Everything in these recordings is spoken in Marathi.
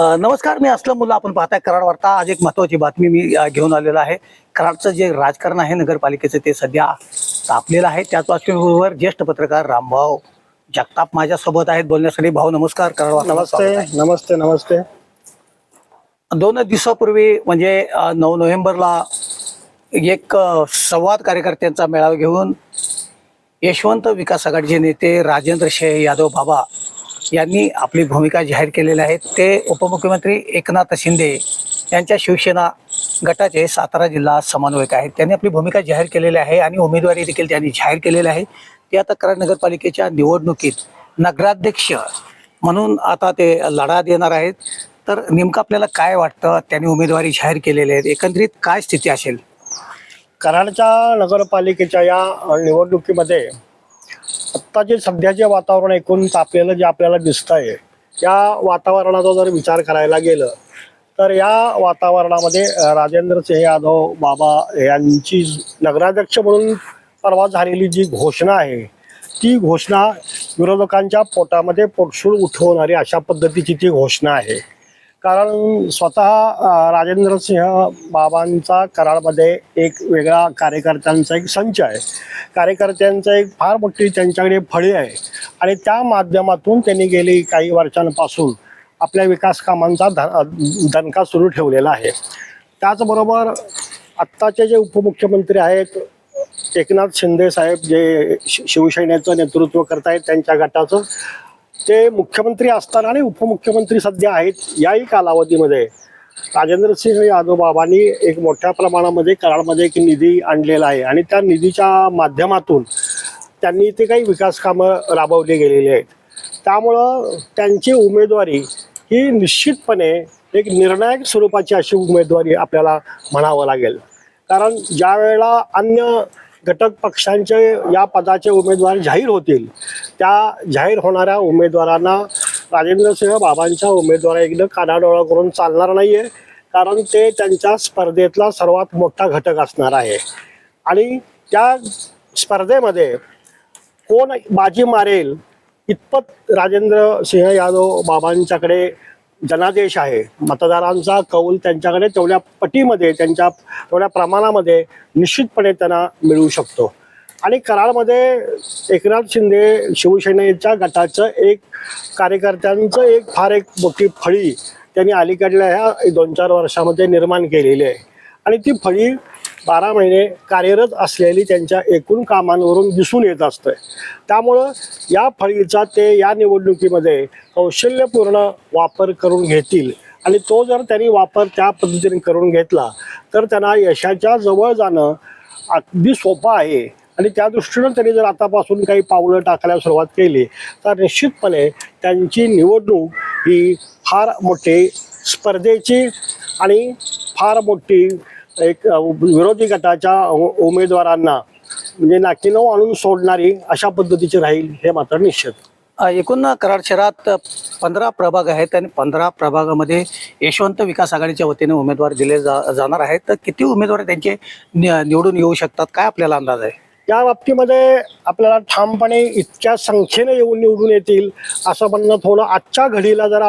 नमस्कार मी असलम मुला आपण पाहताय कराड वार्ता. आज एक महत्वाची बातमी मी घेऊन आलेलो आहे. कराडचं जे राजकारण आहे नगरपालिकेचं ते सध्या तापलेलं आहे. त्याच पार्श्वभूमीवर ज्येष्ठ पत्रकार रामभाऊ जगताप माझ्यासोबत आहेत बोलण्यासाठी. भाऊ नमस्कार. कराड वार्ताला नमस्ते. नमस्ते नमस्ते. दोन दिवसापूर्वी म्हणजे नऊ नोव्हेंबरला एक संवाद कार्यकर्त्यांचा मेळावा घेऊन यशवंत विकास आघाडीचे नेते राजेंद्र शेह यादव बाबा यांनी आपली भूमिका जाहीर केलेली आहे. ते उपमुख्यमंत्री एकनाथ शिंदे यांच्या शिवसेना गटाचे सातारा जिल्हा समन्वयक आहेत. त्यांनी आपली भूमिका जाहीर केलेली आहे आणि उमेदवारी देखील त्यांनी जाहीर केलेली आहे. ते आता कराड नगरपालिकेच्या निवडणुकीत नगराध्यक्ष म्हणून आता ते लढा देणार आहेत. तर नेमकं आपल्याला काय वाटतं? त्यांनी उमेदवारी जाहीर केलेली आहे एकंदरीत काय स्थिती असेल? कराडच्या नगरपालिकेच्या या निवडणुकीमध्ये आत्ता जे सध्याचे वातावरण एकूण तापलेलं जे आपल्याला दिसत आहे या वातावरणाचा जर विचार करायला गेलं तर या वातावरणामध्ये राजेंद्र सिंह यादव बाबा यांची नगराध्यक्ष म्हणून परवा झालेली जी घोषणा आहे ती घोषणा विरोधकांच्या पोटामध्ये पोटसूळ उठवणारी अशा पद्धतीची ती घोषणा आहे. कारण स्वतः राजेंद्र सिंह बाबांचा कराडमध्ये एक वेगळा कार्यकर्त्यांचा एक संच आहे. कार्यकर्त्यांचा एक फार मोठी त्यांच्याकडे फळी आहे आणि त्या माध्यमातून त्यांनी गेली काही वर्षांपासून आपल्या विकास कामांचा धन दणका सुरू ठेवलेला आहे. त्याचबरोबर आत्ताचे जे उपमुख्यमंत्री आहेत एकनाथ शिंदे साहेब जे शि- शिवसेनेचं नेतृत्व करतायत त्यांच्या गटाचं ते मुख्यमंत्री असताना आणि उपमुख्यमंत्री सध्या आहेत याही कालावधीमध्ये राजेंद्र सिंह यादव बाबांनी एक मोठ्या प्रमाणामध्ये कराडमध्ये एक निधी आणलेला आहे. आणि त्या निधीच्या माध्यमातून त्यांनी ते काही विकास कामं राबवली गेलेली आहेत. त्यामुळं त्यांची उमेदवारी ही निश्चितपणे एक निर्णायक स्वरूपाची अशी उमेदवारी आपल्याला म्हणावं लागेल. कारण ज्या वेळेला अन्य घटक पक्षांचे या पदाचे उमेदवार जाहीर होतील. त्या जाहीर होणाऱ्या उमेदवारांना राजेंद्रसिंह बाबांच्या उमेदवारा कानाडोळा करून चालणार नाही आहे कारण ते त्यांच्या स्पर्धेतला सर्वात मोठा घटक असणार आहे. आणि त्या स्पर्धेमध्ये कोण बाजी मारेल इतपत राजेंद्र सिंह यादव बाबांच्याकडे जनादेश आहे. मतदारांचा कौल त्यांच्याकडे तेवढ्या पटीमध्ये त्यांच्या तेवढ्या प्रमाणामध्ये निश्चितपणे त्यांना मिळू शकतो. आणि कराडमध्ये एकनाथ शिंदे शिवसेनेच्या गटाचं एक कार्यकर्त्यांचं एक फार एक मोठी फळी त्यांनी अलीकडल्या ह्या दोन चार वर्षामध्ये निर्माण केलेली आहे. आणि ती फळी बारा महिने कार्यरत असलेली त्यांच्या एकूण कामांवरून दिसून येत असतं त्यामुळं या फळीचा ते या निवडणुकीमध्ये कौशल्यपूर्ण वापर करून घेतील आणि तो जर त्यांनी वापर त्या पद्धतीने करून घेतला तर त्यांना यशाच्या जवळ जाणं अगदी सोपं आहे. आणि त्या दृष्टीनं त्यांनी जर आतापासून काही पावलं टाकायला सुरुवात केली तर निश्चितपणे त्यांची निवडणूक ही फार मोठी स्पर्धेची आणि फार मोठी एक विरोधी गटाच्या उ- उमेदवारांना म्हणजे नाकीनऊ आणून सोडणारी अशा पद्धतीची राहील हे मात्र निश्चित. एकूण कराड शहरात पंधरा प्रभाग आहेत आणि पंधरा प्रभागामध्ये यशवंत विकास आघाडीच्या वतीने उमेदवार दिले जा जाणार आहेत. तर किती उमेदवार त्यांचे निवडून येऊ शकतात? काय आपल्याला अंदाज आहे? या बाबतीमध्ये आपल्याला ठामपणे इतक्या संख्येने येऊन निवडून येतील असं म्हणणं थोडं आजच्या घडीला जरा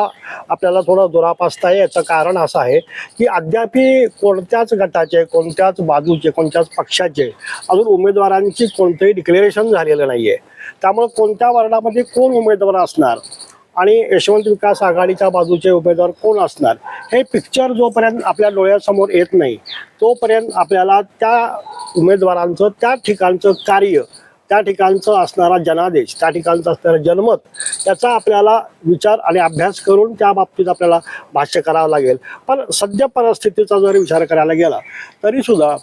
आपल्याला थोडं दुरापासता याचं कारण असं आहे की अद्यापी कोणत्याच गटाचे कोणत्याच बाजूचे कोणत्याच पक्षाचे अजून उमेदवारांची कोणतंही डिक्लेरेशन झालेलं नाही आहे त्यामुळे कोणत्या वर्णामध्ये कोण उमेदवार असणार? आणि यशवंत विकास आघाडीच्या बाजूचे उमेदवार कोण असणार? हे पिक्चर जोपर्यंत आपल्या डोळ्यासमोर येत नाही तोपर्यंत आपल्याला त्या उमेदवारांचं त्या ठिकाणचं कार्य त्या ठिकाणचं असणारा जनादेश त्या ठिकाणचं असणारं जनमत त्याचा आपल्याला विचार आणि अभ्यास करून त्या बाबतीत आपल्याला भाष्य करावं लागेल. पण सध्या परिस्थितीचा जर विचार करायला गेला तरीसुद्धा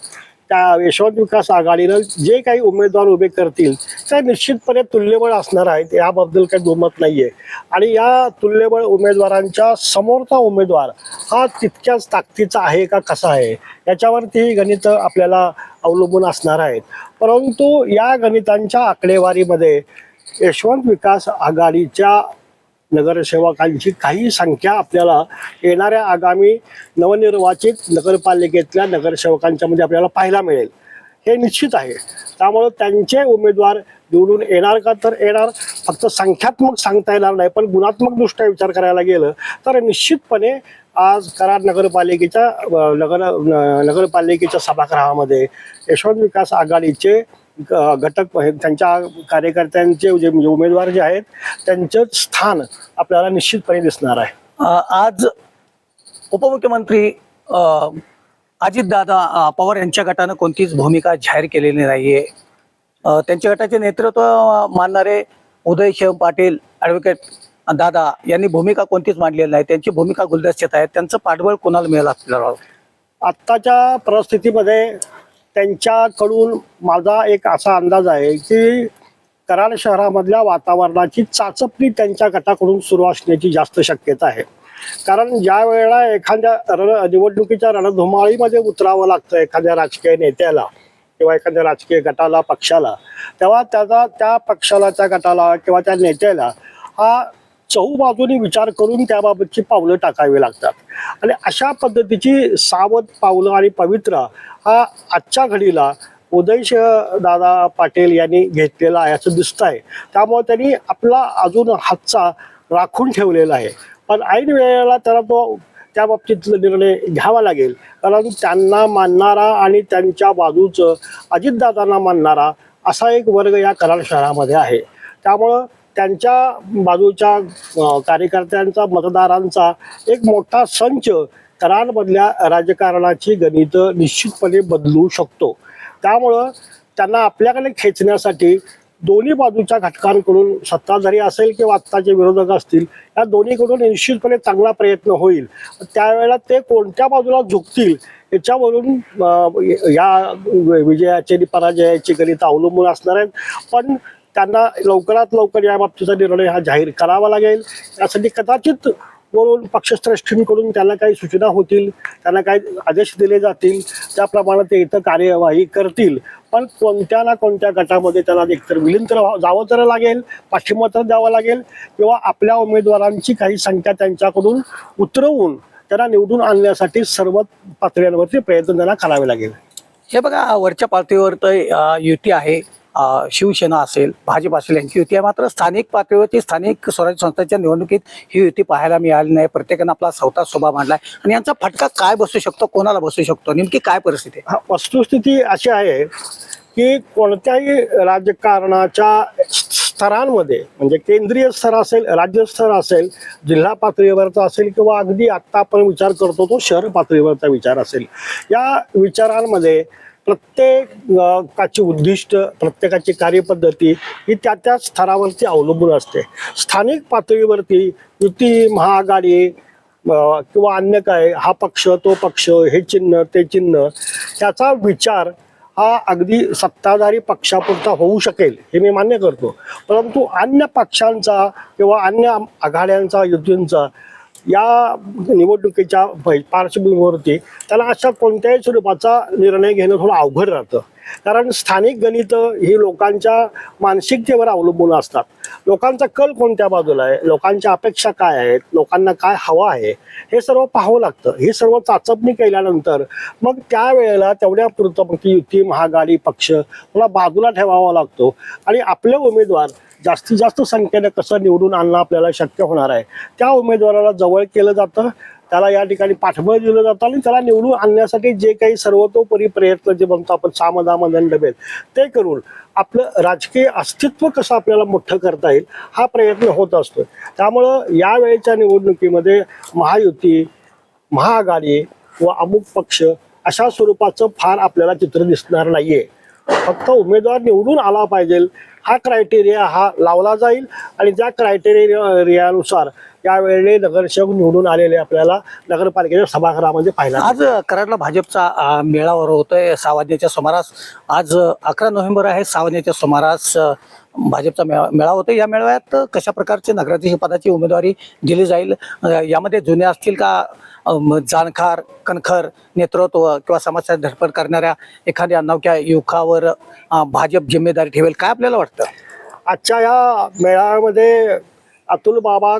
त्या यशवंत विकास आघाडीनं जे काही उमेदवार उभे करतील ते निश्चितपणे तुल्यबळ असणार आहेत याबद्दल काही दुमत नाही आहे आणि या तुल्यबळ उमेदवारांच्या समोरचा उमेदवार हा तितक्याच ताकदीचा आहे का कसा आहे याच्यावरती गणित आपल्याला अवलंबून असणार आहेत. परंतु या गणितांच्या आकडेवारीमध्ये यशवंत विकास आघाडीच्या नगरसेवकांची काही संख्या आपल्याला येणाऱ्या आगामी नवनिर्वाचित नगरपालिकेतल्या नगरसेवकांच्या मध्ये आपल्याला पाहायला मिळेल. हे निश्चित आहे. त्यामुळं त्यांचे उमेदवार निवडून येणार का तर येणार. फक्त संख्यात्मक सांगता येणार नाही पण गुणात्मक दृष्ट्या विचार करायला गेलं तर निश्चितपणे आज कराड नगरपालिकेच्या नगर न- नगरपालिकेच्या सभागृहामध्ये यशवंत विकास आघाडीचे घटक त्यांच्या कार्यकर्त्यांचे जे म्हणजे उमेदवार जे आहेत त्यांचं स्थान आपल्याला निश्चितपणे दिसणार आहे. आज उपमुख्यमंत्री अजितदादा पवार यांच्या गटानं कोणतीच भूमिका जाहीर केलेली नाहीये. त्यांच्या गटाचे नेतृत्व मानणारे उदय शिव पाटील ॲडव्होकेट दादा यांनी भूमिका कोणतीच मांडलेली नाही. त्यांची भूमिका गुलदस्त्यात आहे त्यांचं पाठबळ कोणाला मिळेल आपल्याला? आत्ताच्या परिस्थितीमध्ये त्यांच्याकडून माझा एक असा अंदाज आहे की कराड शहरामधल्या वातावरणाची चाचपणी त्यांच्या गटाकडून सुरू असण्याची जास्त शक्यता आहे. कारण ज्या वेळेला एखाद्या रण निवडणुकीच्या रणधुमाळीमध्ये उतरावं लागतं एखाद्या राजकीय नेत्याला किंवा एखाद्या राजकीय गटाला पक्षाला तेव्हा त्याचा त्या पक्षाला त्या गटाला किंवा त्या नेत्याला हा चहूबाजूने विचार करून त्याबाबतची पावलं टाकावी लागतात. आणि अशा पद्धतीची सावध पावलं आणि पवित्र हा आजच्या घडीला उदयश दादा पाटील यांनी घेतलेला आहे असं दिसत आहे त्यामुळे त्यांनी आपला अजून हातचा राखून ठेवलेला आहे. पण ऐन वेळेला त्याला तो त्या बाबतीतला निर्णय घ्यावा लागेल. कारण त्यांना मानणारा आणि त्यांच्या बाजूचं अजितदादांना मानणारा असा एक वर्ग या कराड शहरामध्ये आहे. त्यामुळं त्यांच्या बाजूच्या कार्यकर्त्यांचा मतदारांचा एक मोठा संच कराडमधल्या राजकारणाची गणित निश्चितपणे बदलू शकतो. त्यामुळं त्यांना आपल्याकडे खेचण्यासाठी दोन्ही बाजूच्या घटकांकडून सत्ताधारी असेल किंवा आत्ताचे विरोधक असतील या दोन्हीकडून निश्चितपणे चांगला प्रयत्न होईल. त्यावेळेला ते कोणत्या बाजूला झुकतील याच्यावरून या विजयाचे आणि पराजयाचे गणित अवलंबून असणार आहेत. पण त्यांना लवकरात लवकर या बाबतीचा निर्णय हा जाहीर करावा लागेल. यासाठी कदाचित वरून पक्षश्रेष्ठींकडून त्यांना काही सूचना होतील त्यांना काही आदेश दिले जातील त्याप्रमाणे ते इथं कार्यवाही करतील. पण कोणत्या ना कोणत्या गटामध्ये त्यांना एकतर विलीन तर व्हा- जावं तर लागेल पाठिंबा तर द्यावं लागेल किंवा आपल्या उमेदवारांची काही संख्या त्यांच्याकडून उतरवून त्यांना निवडून आणण्यासाठी सर्व पातळ्यांवरती प्रयत्न त्यांना करावे लागेल. हे बघा वरच्या पातळीवर तर युती आहे. शिवसेना असेल भाजप असेल यांची युती आहे. मात्र स्थानिक पातळीवरती स्थानिक स्वराज्य संस्थांच्या निवडणुकीत ही युती पाहायला मिळाली नाही. प्रत्येकानं आपला स्वतः स्वभाव मांडलाय. आणि यांचा फटका काय बसू शकतो? कोणाला बसू शकतो? नेमकी काय परिस्थिती आहे? हा, वस्तुस्थिती अशी आहे की कोणत्याही राजकारणाच्या स्तरांमध्ये म्हणजे केंद्रीय स्तर असेल राज्य स्तर असेल जिल्हा पातळीवरचा असेल किंवा अगदी आत्ता आपण विचार करतो तो शहर पातळीवरचा विचार असेल. या विचारांमध्ये प्रत्येकाची उद्दिष्ट प्रत्येकाची कार्यपद्धती ही त्या त्या स्तरावरती अवलंबून असते. स्थानिक पातळीवरती युती महाआघाडी किंवा अन्य काय हा पक्ष तो पक्ष हे चिन्ह ते चिन्ह त्याचा विचार हा अगदी सत्ताधारी पक्षापुरता होऊ शकेल हे मी मान्य करतो. परंतु अन्य पक्षांचा किंवा अन्य आघाड्यांचा युतींचा या निवडणुकीच्या पार्श्वभूमीवरती त्याला अशा कोणत्याही स्वरूपाचा निर्णय घेणं थोडं अवघड राहतं. कारण स्थानिक गणितं ही लोकांच्या मानसिकतेवर अवलंबून असतात. लोकांचा कल कोणत्या बाजूला आहे? लोकांच्या अपेक्षा काय आहेत? लोकांना काय हवं आहे? हे सर्व पाहावं लागतं. ही सर्व चाचपणी केल्यानंतर मग त्यावेळेला तेवढ्या पुरतं मग ती युती महागाडी पक्ष मला बाजूला ठेवावा लागतो. आणि आपले उमेदवार जास्तीत जास्त संख्येने कसं निवडून आणणं आपल्याला शक्य होणार आहे? त्या उमेदवाराला जवळ केलं जातं. त्याला या ठिकाणी पाठबळ दिलं जातं आणि त्याला निवडून आणण्यासाठी जे काही सर्वतोपरी प्रयत्न जे म्हणतो आपण सामदामदन डबेल ते करून आपलं राजकीय अस्तित्व कसं आपल्याला मोठं करता येईल हा प्रयत्न होत असतो. त्यामुळं यावेळेच्या निवडणुकीमध्ये महायुती महाआघाडी व अमुक पक्ष अशा स्वरूपाचं फार आपल्याला चित्र दिसणार नाहीये. फक्त उमेदवार निवडून आला पाहिजे. हा क्रायटेरिया हा लावला जाईल आणि त्या क्रायटेरियानुसार यावेळी नगरसेवक निवडून आलेले आपल्याला नगरपालिकेच्या सभागृहामध्ये पाहायला आज कराडला भाजपचा अ, मेळावा होतोय सहा वाजण्याच्या सुमारास. आज अकरा नोव्हेंबर आहे सहा वाजण्याच्या सुमारास भाजपचा मेळा मेळावा होतो या मेळाव्यात कशा प्रकारचे नगराध्यक्ष पदाची उमेदवारी दिली जाईल? यामध्ये जुने असतील का? जाणकार कणखर नेतृत्व किंवा समाजाची धडपड करणाऱ्या एखाद्या नवक्या युवकावर भाजप जिम्मेदारी ठेवेल? काय आपल्याला वाटतं? आजच्या या मेळाव्यामध्ये अतुल बाबा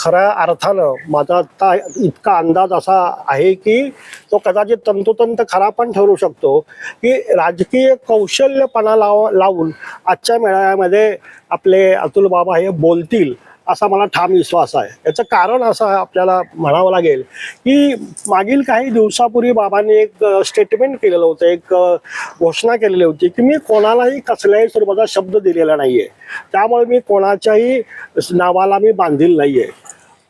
खऱ्या अर्थानं माझा आता इतका अंदाज असा आहे की तो कदाचित तंतोतंत खरा पण ठरू शकतो की राजकीय कौशल्यपणा लाव लावून आजच्या मेळाव्यामध्ये आपले अतुल बाबा हे बोलतील. असा मला ठाम विश्वास आहे. याचं कारण असं आपल्याला म्हणावं लागेल की मागील काही दिवसापूर्वी बाबांनी एक स्टेटमेंट केलेलं होतं. एक घोषणा केलेली होती की मी कोणालाही कसल्याही स्वरूपाचा शब्द दिलेला नाहीये. त्यामुळे मी कोणाच्याही नावाला मी बांधील नाहीये.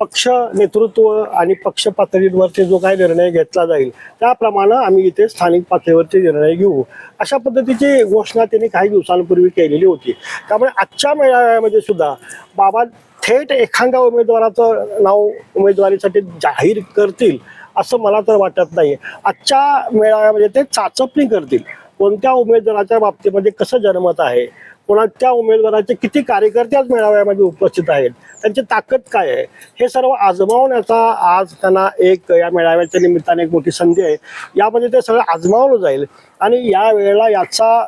पक्ष नेतृत्व आणि पक्ष पातळीवरती जो काही निर्णय घेतला जाईल त्याप्रमाणे आम्ही इथे स्थानिक पातळीवरती निर्णय घेऊ. अशा पद्धतीची घोषणा त्यांनी काही दिवसांपूर्वी केलेली होती. त्यामुळे आजच्या मेळाव्यामध्ये सुद्धा बाबा थेट एखाद्या उमेदवाराचं नाव उमेदवारीसाठी जाहीर करतील असं मला तर वाटत नाही आजच्या मेळाव्यामध्ये ते चाचपणी करतील. कोणत्या उमेदवाराच्या बाबतीमध्ये कसं जनमत आहे? कोणा त्या उमेदवाराचे किती कार्यकर्ते आज मेळाव्यामध्ये उपस्थित आहेत? त्यांची ताकद काय आहे? हे सर्व आजमावण्याचा आज त्यांना एक या मेळाव्याच्या निमित्ताने एक मोठी संधी आहे. यामध्ये ते सगळं आजमावलं जाईल. आणि या वेळेला याचा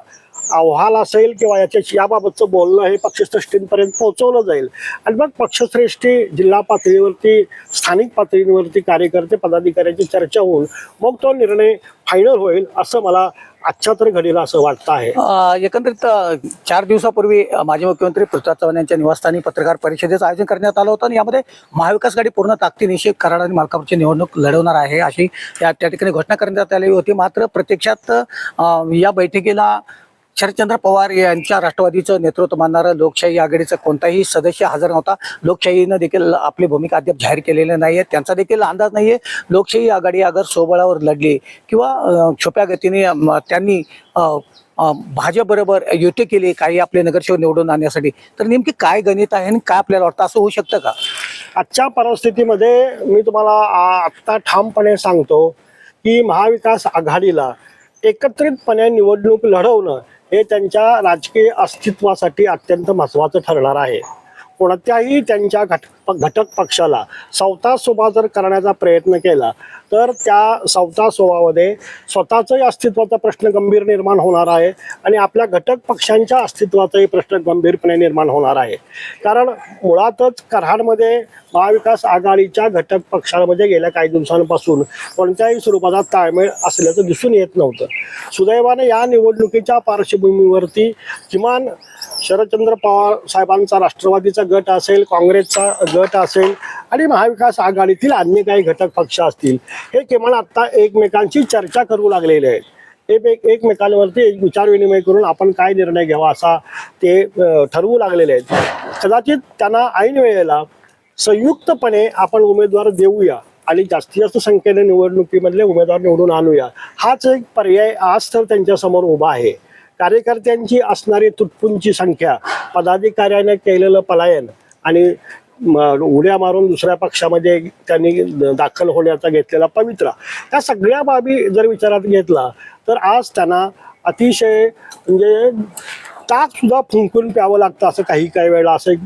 अहवाल असेल किंवा याच्याशी याबाबतचं बोलणं हे पक्षश्रेष्ठींपर्यंत पोहोचवलं जाईल. आणि मग पक्षश्रेष्ठी जिल्हा पातळीवरती स्थानिक पातळीवरती कार्यकर्ते पदाधिकाऱ्यांची चर्चा होऊन मग तो निर्णय फायनल होईल असं मला आजच्या तरी घडीला असं वाटतं आहे. एकंदरीत चार दिवसापूर्वी माजी मुख्यमंत्री पृथ्वीराज चव्हाण यांच्या निवासस्थानी पत्रकार परिषदेचं आयोजन करण्यात आलं होतं आणि यामध्ये महाविकास गाडी पूर्ण ताकदीनिशी कराड आणि मालकापूरची निवडणूक लढवणार आहे अशी या त्या ठिकाणी घोषणा करण्यात आली होती. मात्र प्रत्यक्षात या बैठकीला शरदचंद्र पवार यांच्या राष्ट्रवादीचं नेतृत्व मानणारं लोकशाही आघाडीचा कोणताही सदस्य हजर नव्हता. लोकशाहीनं देखील आपली भूमिका अद्याप जाहीर केलेली नाही आहे त्यांचा देखील अंदाज नाही आहे लोकशाही आघाडी अगर सोबळावर लढली किंवा छोप्या छुप्या गतीने त्यांनी भाजपबरोबर युती केली काही आपले नगरसेवक निवडून आणण्यासाठी तर नेमकी काय गणित आहे आणि काय आपल्याला वाटतं? असं होऊ शकतं का? आजच्या परिस्थितीमध्ये मी तुम्हाला आत्ता ठामपणे सांगतो की महाविकास आघाडीला एकत्रितपणे निवडणूक लढवणं हे त्यांच्या राजकीय अस्तित्वासाठी अत्यंत महत्त्वाचं ठरणार आहे. कोणत्याही त्यांच्या घट घटक पक्षाला सवता जर करण्याचा प्रयत्न केला तर त्या सावता सोबामध्ये स्वतःचंही अस्तित्वाचा प्रश्न गंभीर निर्माण होणार आहे आणि आपल्या घटक पक्षांच्या अस्तित्वाचाही प्रश्न गंभीरपणे निर्माण होणार आहे. कारण मुळातच कराडमध्ये महाविकास आघाडीच्या घटक पक्षांमध्ये गेल्या काही दिवसांपासून कोणत्याही स्वरूपाचा ताळमेळ असल्याचं दिसून येत नव्हतं. सुदैवाने या निवडणुकीच्या पार्श्वभूमीवरती किमान शरदचंद्र पवार साहेबांचा राष्ट्रवादीचा गट असेल काँग्रेसचा गट असेल आणि महाविकास आघाडीतील अन्य काही घटक पक्ष असतील हे किमान आता एकमेकांची चर्चा करू लागलेले आहेत. एक एकमेकांवरती एक विचारविनिमय करून आपण काय निर्णय घ्यावा असा ते ठरवू लागलेले आहेत. कदाचित त्यांना ऐन वेळेला संयुक्तपणे आपण उमेदवार देऊया आणि जास्तीत जास्त संख्येने निवडणुकीमधले उमेदवार निवडून आणूया हाच एक पर्याय आज तर त्यांच्यासमोर उभा आहे. कार्यकर्त्यांची असणारी तुटपुंची संख्या पदाधिकाऱ्याने केलेलं पलायन आणि उड्या मारून दुसऱ्या पक्षामध्ये त्यांनी दाखल होण्याचा घेतलेला पवित्रा. त्या सगळ्या बाबी जर विचारात घेतला तर आज त्यांना अतिशय म्हणजे ताक सुद्धा फुंकून प्यावं लागतं असं काही काही वेळेला असं एक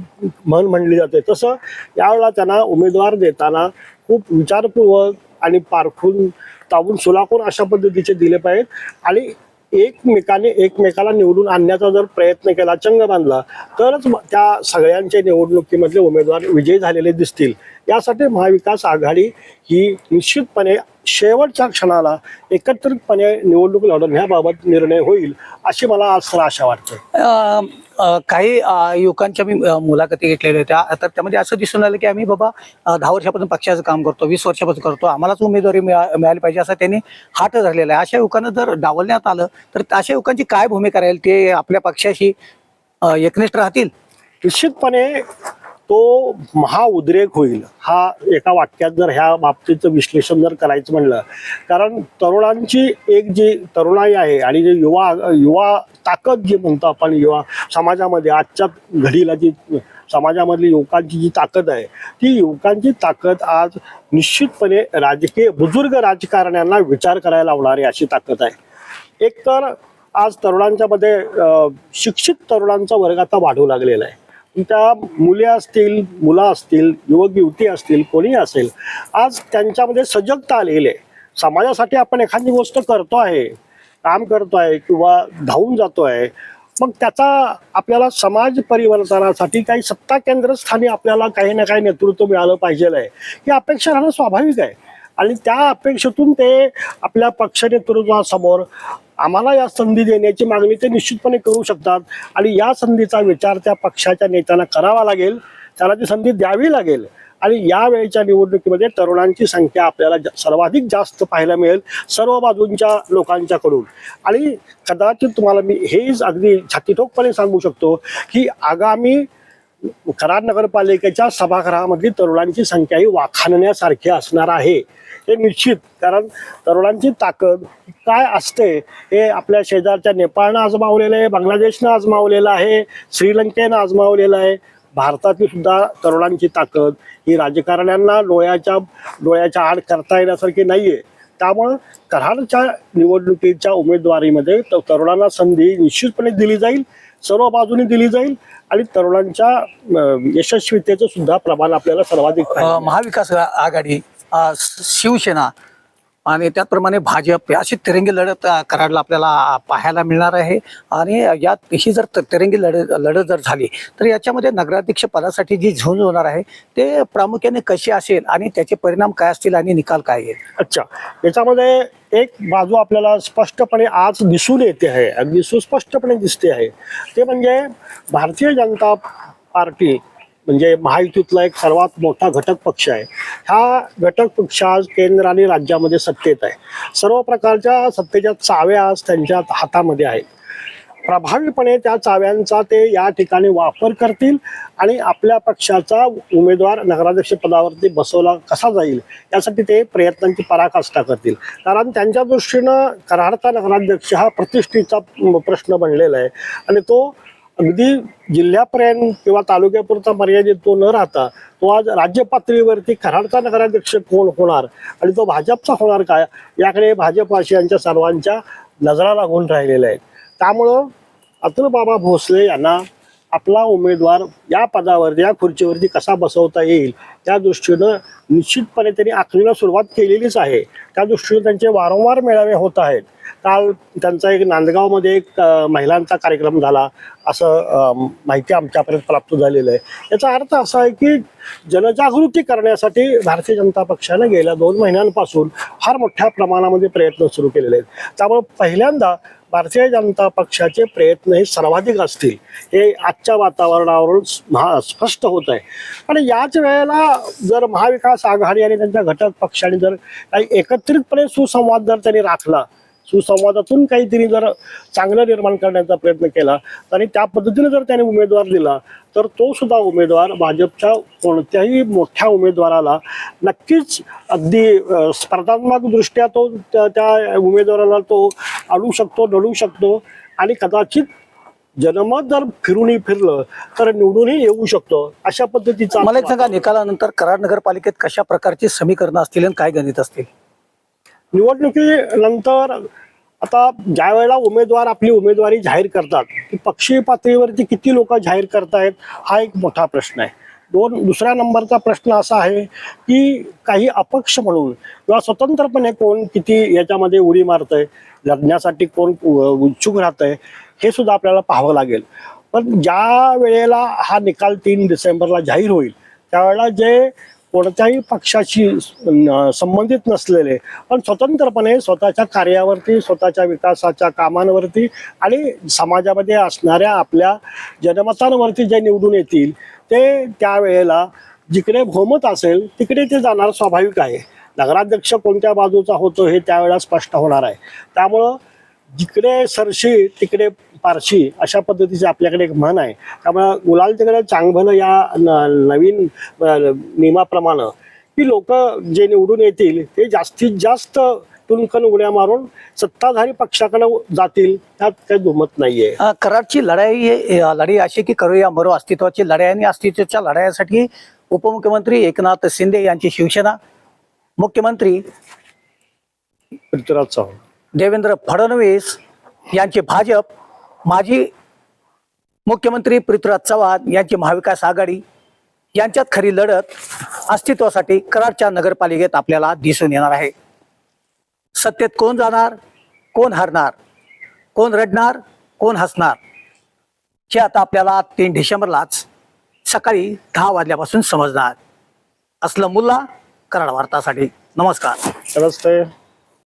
म्हण म्हणली जाते. तसं यावेळेला त्यांना उमेदवार देताना खूप विचारपूर्वक आणि पारखून तावून सुलाखून अशा पद्धतीचे दिले पाहिजेत. आणि एकमेकाने एकमेकाला निवडून आणण्याचा जर प्रयत्न केला चंग बांधला तरच म- त्या सगळ्यांच्या निवडणुकीमधले उमेदवार विजयी झालेले दिसतील. यासाठी महाविकास आघाडी ही निश्चितपणे शेवटच्या क्षणाला एकत्रितपणे निवडणूक लढवण्याबाबत निर्णय होईल अशी मला आज आशा वाटते. काही युवकांच्या मी मुलाखती घेतलेल्या होत्या. तर त्यामध्ये असं दिसून आलं की आम्ही बाबा दहा वर्षापासून पक्षाचं काम करतो वीस वर्षापासून करतो. आम्हालाच उमेदवारी मिळा मिळाली पाहिजे असं त्यांनी हात धरलेला आहे. अशा युवकांना जर डावलण्यात आलं तर अशा युवकांची काय भूमिका राहील? ते आपल्या पक्षाशी एकनिष्ठ राहतील? निश्चितपणे तो महाउद्रेक होईल हा एका वाक्यात जर ह्या बाबतीचं विश्लेषण जर करायचं म्हणलं कारण तरुणांची एक जी तरुणाई आहे आणि जे युवा युवा ताकद जी म्हणतो आपण युवा समाजामध्ये आजच्या घडीला जी समाजामधली युवकांची जी ताकद आहे ती युवकांची ताकद आज निश्चितपणे राजकीय बुजुर्ग राजकारण्यांना विचार करायला लावणारी अशी ताकद आहे. एकतर आज तरुणांच्या मध्ये शिक्षित तरुणांचा वर्ग आता वाढू लागलेला आहे. त्या मुले असतील मुलं असतील युवक युवती असतील कोणी असेल आज त्यांच्यामध्ये सजगता आलेली आहे. समाजासाठी आपण एखादी गोष्ट करतो आहे काम करतो आहे किंवा धावून जातो आहे मग त्याचा आपल्याला समाज परिवर्तनासाठी काही सत्ता केंद्रस्थानी आपल्याला काही ना काही नेतृत्व मिळालं पाहिजे आहे ही अपेक्षा राहणं स्वाभाविक आहे. आणि त्या अपेक्षेतून ते आपल्या पक्ष नेतृत्वासमोर आम्हाला या संधी देण्याची मागणी ते निश्चितपणे करू शकतात. आणि या संधीचा विचार त्या पक्षाच्या नेत्यांना करावा लागेल. त्याला ती संधी द्यावी लागेल. आणि या वेळेच्या निवडणुकीमध्ये तरुणांची संख्या आपल्याला सर्वाधिक जास्त पाहायला मिळेल. सर्व बाजूंच्या लोकांच्याकडून. आणि कदाचित तुम्हाला मी हेच अगदी छातीठोकपणे सांगू शकतो की आगामी कराड नगरपालिकेच्या सभागृहामधली तरुणांची संख्या ही वाखाणण्यासारखी असणार आहे. हे निश्चित कारण तरुणांची ताकद काय असते हे आपल्या शेजारच्या नेपाळनं आजमावलेलं आहे बांगलादेशनं आजमावलेलं आहे श्रीलंकेनं आजमावलेलं आहे. भारतातली सुद्धा तरुणांची ताकद ही राजकारण्यांना डोळ्याच्या डोळ्याच्या आड करता येण्यासारखी नाही आहे त्यामुळं कराडच्या निवडणुकीच्या उमेदवारीमध्ये तरुणांना संधी निश्चितपणे दिली जाईल सर्व बाजूनी दिली जाईल आणि तरुणांच्या यशस्वीतेचं सुद्धा प्रमाण आपल्याला सर्वाधिक महाविकास आघाडी शिवसेना आणि त्याचप्रमाणे भाजप अशी तिरंगी लढत कराडला आपल्याला पाहायला मिळणार आहे. आणि यात ही जर त- तिरंगी लढत लढत जर झाली तर याच्यामध्ये नगराध्यक्ष पदासाठी जी झुंज होणार आहे ते प्रामुख्याने कशी असेल आणि त्याचे परिणाम काय असतील आणि निकाल काय येईल? अच्छा. याच्यामध्ये एक बाजू आपल्याला स्पष्टपणे आज दिसून येते आहे अगदी सुस्पष्टपणे दिसते आहे. ते म्हणजे भारतीय जनता पार्टी म्हणजे महायुतीतला एक सर्वात मोठा घटक पक्ष आहे. हा घटक पक्ष आज केंद्र आणि राज्यामध्ये सत्तेत आहे. सर्व प्रकारच्या सत्तेच्या चाव्या आज त्यांच्या हातामध्ये आहेत. प्रभावीपणे त्या चाव्यांचा ते या ठिकाणी वापर करतील आणि आपल्या पक्षाचा उमेदवार नगराध्यक्ष पदावरती बसवला कसा जाईल यासाठी ते प्रयत्नांची पराकाष्ठा करतील. कारण त्यांच्या दृष्टीनं कराडचा नगराध्यक्ष हा प्रतिष्ठेचा प्रश्न बनलेला आहे. आणि तो अगदी जिल्ह्यापर्यंत किंवा तालुक्यापुरता मर्यादित तो न राहता तो आज राज्य पातळीवरती कराडचा नगराध्यक्ष कोण होणार आणि तो भाजपचा होणार काय? याकडे भाजपवासियांच्या सर्वांच्या नजरा लागून राहिलेल्या आहेत. त्यामुळं अतुल बाबा भोसले यांना आपला उमेदवार या पदावरती या खुर्चीवरती कसा बसवता येईल त्या दृष्टीनं निश्चितपणे त्यांनी आखणीला सुरुवात केलेलीच आहे. त्या दृष्टीनं त्यांचे वारंवार मेळावे होत आहेत. काल त्यांचा एक नांदगावमध्ये एक महिलांचा कार्यक्रम झाला असं माहिती आमच्यापर्यंत प्राप्त झालेलं आहे. याचा अर्थ असा आहे की जनजागृती करण्यासाठी भारतीय जनता पक्षानं गेल्या दोन महिन्यांपासून फार मोठ्या प्रमाणामध्ये प्रयत्न सुरू केलेले आहेत. त्यामुळे पहिल्यांदा भारतीय जनता पक्षाचे प्रयत्न हे सर्वाधिक असतील हे आजच्या वातावरणावरून महा स्पष्ट होत आहे. आणि याच वेळेला जर महाविकास आघाडी आणि त्यांच्या घटक पक्षाने जर काही एकत्रितपणे सुसंवाद जर त्यांनी राखला सुसंवादातून काहीतरी जर चांगलं निर्माण करण्याचा प्रयत्न केला आणि त्या पद्धतीने जर त्याने उमेदवार दिला तर तो सुद्धा उमेदवार भाजपच्या कोणत्याही मोठ्या उमेदवाराला नक्कीच अगदी स्पर्धात्मकदृष्ट्या स्पर्धात्मक दृष्ट्या तो त्या त्या उमेदवाराला तो आणू शकतो लढू शकतो आणि कदाचित जनमत जर फिरूनही फिरलं तर निवडूनही येऊ शकतो. अशा पद्धतीचा मला एक सांगा निकालानंतर कराड नगरपालिकेत कशा प्रकारची समीकरणं असतील आणि काय गणित असतील? निवडणुकीनंतर आता ज्या वेळेला उमेदवार आपली उमेदवारी जाहीर करतात ती पक्षीय पातळीवरती किती लोक जाहीर करतायत हा एक मोठा प्रश्न आहे. दोन दुसऱ्या नंबरचा प्रश्न असा आहे की काही अपक्ष म्हणून किंवा स्वतंत्रपणे कोण किती याच्यामध्ये उडी मारतंय लढण्यासाठी कोण उ- उत्सुक राहतंय हे सुद्धा आपल्याला पाहावं लागेल. पण ज्या वेळेला हा निकाल तीन डिसेंबरला जाहीर होईल त्यावेळेला जे कोणत्याही पक्षाशी संबंधित नसलेले. पण स्वतंत्रपणे स्वतःच्या कार्यावरती स्वतःच्या विकासाच्या कामांवरती आणि समाजामध्ये असणाऱ्या आपल्या जनमतांवरती जे निवडून येतील ते त्यावेळेला जिकडे बहुमत असेल तिकडे ते जाणार स्वाभाविक आहे. नगराध्यक्ष कोणत्या बाजूचा होतो हे त्यावेळेला स्पष्ट होणार आहे. त्यामुळं जिकडे सरशी तिकडे पारशी अशा पद्धतीचे आपल्याकडे एक म्हण आहे. त्यामुळे गुलाल तिकडे चांगभलं या नवीन नियमाप्रमाणे की लोक जे निवडून येतील ते जास्तीत जास्त तुणकन उड्या मारून सत्ताधारी पक्षाकडे जातील त्यात काही दुमत नाहीये. कराडची लढाई लढाई अशी की करू या मरो अस्तित्वाची लढाई आणि अस्तित्वाच्या लढाईसाठी उपमुख्यमंत्री एकनाथ शिंदे यांची शिवसेना मुख्यमंत्री पृथ्वीराज चव्हाण. देवेंद्र फडणवीस यांचे भाजप माजी मुख्यमंत्री पृथ्वीराज चव्हाण यांची महाविकास आघाडी यांच्यात खरी लढत अस्तित्वासाठी कराडच्या नगरपालिकेत आपल्याला दिसून येणार आहे. सत्तेत कोण जाणार? कोण हरणार? कोण रडणार? कोण हसणार? हे आता आपल्याला तीन डिसेंबरलाच सकाळी दहा वाजल्यापासून समजणार. असलं मुल्ला कराड वार्तासाठी. नमस्कार. नमस्ते.